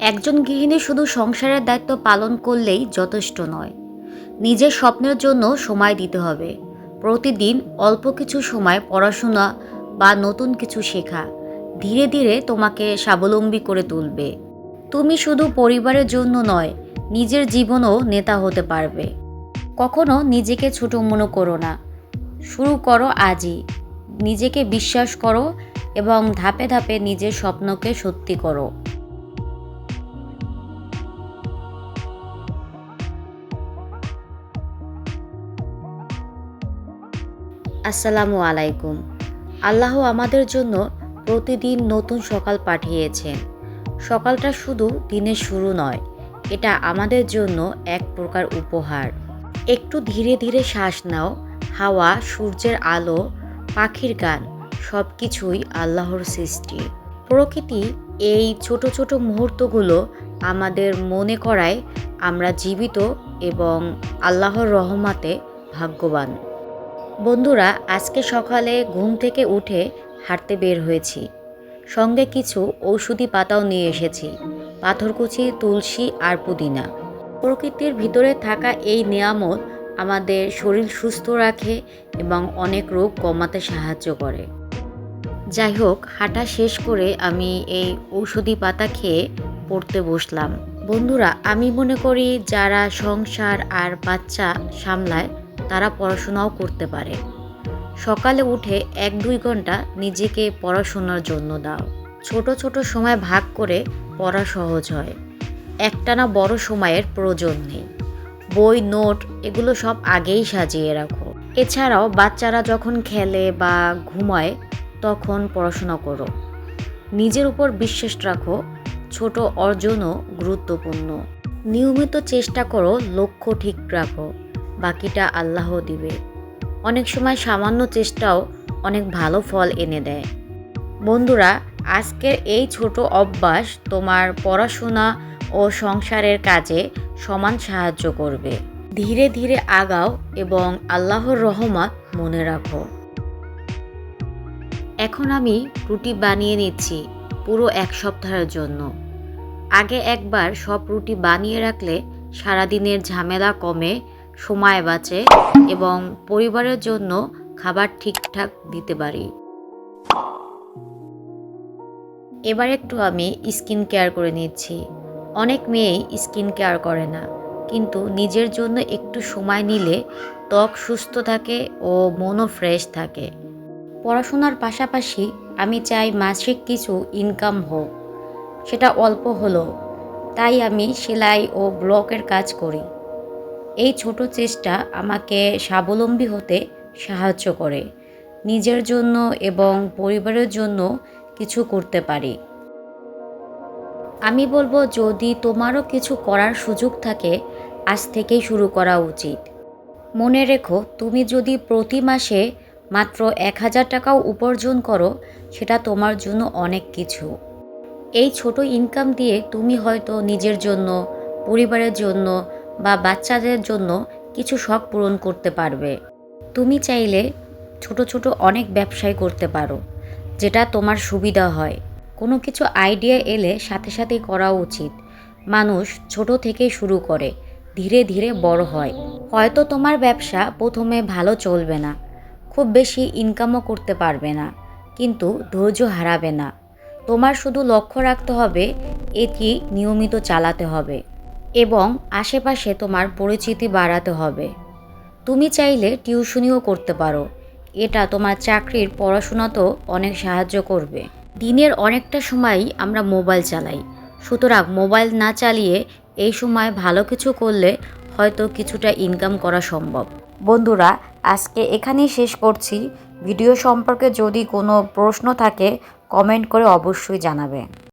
একজন গৃহিণী শুধু সংসারের দায়িত্ব পালন করলেই যথেষ্ট নয়। নিজের স্বপ্নের জন্য সময় দিতে হবে। প্রতিদিন অল্প কিছু সময় পড়াশোনা বা নতুন কিছু শেখা ধীরে ধীরে তোমাকে স্বাবলম্বী করে তুলবে। তুমি শুধু পরিবারের জন্য নয়, নিজের জীবনও নেতা হতে পারবে। কখনো নিজেকে ছোট মনে করো না। শুরু করো আজই। নিজেকে বিশ্বাস করো এবং ধাপে ধাপে নিজের স্বপ্নকে সত্যি করো। আসসালামু আলাইকুম। আল্লাহ আমাদের জন্য প্রতিদিন নতুন সকাল পাঠিয়েছেন। সকালটা শুধু দিনের শুরু নয়, এটা আমাদের জন্য এক প্রকার উপহার। একটু ধীরে ধীরে শ্বাস নাও, হাওয়া, সূর্যের আলো, পাখির গান সব কিছুই আল্লাহর সৃষ্টি। প্রকৃতি এই ছোট ছোট মুহূর্তগুলো আমাদের মনে করায় আমরা জীবিত এবং আল্লাহর রহমাতে ভাগ্যবান। বন্ধুরা, আজকে সকালে ঘুম থেকে উঠে হাঁটতে বের হয়েছি। সঙ্গে কিছু ঔষধি পাতাও নিয়ে এসেছি, পাথরকুচি, তুলসী আর পুদিনা। প্রকৃতির ভিতরে থাকা এই নিয়ামত আমাদের শরীর সুস্থ রাখে এবং অনেক রোগ কমাতে সাহায্য করে। যাই হোক, হাঁটা শেষ করে আমি এই ঔষধি পাতা খেয়ে পড়তে বসলাম। বন্ধুরা, আমি মনে করি যারা সংসার আর বাচ্চা সামলায় তারা পড়াশোনাও করতে পারে। সকালে উঠে এক দুই ঘণ্টা নিজেকে পড়াশোনার জন্য দাও। ছোট ছোট সময় ভাগ করে পড়া সহজ হয়। একটানা বড় সময়ের প্রয়োজন নেই। বই, নোট এগুলো সব আগেই সাজিয়ে রাখো। এছাড়াও বাচ্চারা যখন খেলে বা ঘুমায় তখন পড়াশোনা করো। নিজের উপর বিশ্বাস রাখো, ছোট অর্জনও গুরুত্বপূর্ণ। নিয়মিত চেষ্টা করো, লক্ষ্য ঠিক রাখো। বাকিটা আল্লাহ দিবে। অনেক সময় সামান্য চেষ্টাও অনেক ভালো ফল এনে দেয়। বন্ধুরা, আজকের এই ছোট অভ্যাস তোমার পড়াশোনা ও সংসারের কাজে সমান সাহায্য করবে। ধীরে ধীরে আগাও এবং আল্লাহর রহমত মনে রাখো। এখন আমি রুটি বানিয়ে নিচ্ছি পুরো এক সপ্তাহের জন্য। আগে একবার সব রুটি বানিয়ে রাখলে সারাদিনের ঝামেলা কমে সময় বাঁচে এবং পরিবারের জন্য খাবার ঠিকঠাক দিতে পারি। এবার একটু আমি স্কিন কেয়ার করে নিচ্ছি। অনেক মেয়েই স্কিন কেয়ার করে না, কিন্তু নিজের জন্য একটু সময় নিলে ত্বক সুস্থ থাকে ও মনও ফ্রেশ থাকে। পড়াশোনার পাশাপাশি আমি চাই মাসিক কিছু ইনকাম হোক, সেটা অল্প হলো তাই আমি সেলাই ও ব্লকের কাজ করি। এই ছোট চেষ্টা আমাকে স্বাবলম্বী হতে সাহায্য করে। নিজের জন্য এবং পরিবারের জন্য কিছু করতে পারি। আমি বলব, যদি তোমারও কিছু করার সুযোগ থাকে, আজ থেকেই শুরু করা উচিত। মনে রেখো, তুমি যদি প্রতি মাসে মাত্র এক হাজার টাকাও উপার্জন করো, সেটা তোমার জন্য অনেক কিছু। এই ছোট ইনকাম দিয়ে তুমি হয়তো নিজের জন্য, পরিবারের জন্য বা বাচ্চাদের জন্য কিছু শখ পূরণ করতে পারবে। তুমি চাইলে ছোট ছোট অনেক ব্যবসায় করতে পারো, যেটা তোমার সুবিধা হয়। কোনো কিছু আইডিয়া এলে সাথে সাথেই করা উচিত। মানুষ ছোট থেকে শুরু করে, ধীরে ধীরে বড় হয়। হয়তো তোমার ব্যবসা প্রথমে ভালো চলবে না, খুব বেশি ইনকামও করতে পারবে না, কিন্তু ধৈর্য হারাবে না। তোমার শুধু লক্ষ্য রাখতে হবে, এটি নিয়মিত চালাতে হবে। এবং আশেপাশে তোমার পরিচিতি বাড়াতে হবে। তুমি চাইলে টিউশনিও করতে পারো। এটা তোমার চাকরির পড়াশোনাতেও অনেক সাহায্য করবে। দিনের অনেকটা সময়ই আমরা মোবাইল চালাই। সুতরাং মোবাইল না চালিয়ে এই সময় ভালো কিছু করলে হয়তো কিছুটা ইনকাম করা সম্ভব। বন্ধুরা, আজকে এখানেই শেষ করছি। ভিডিও সম্পর্কে যদি কোনো প্রশ্ন থাকে কমেন্ট করে অবশ্যই জানাবে।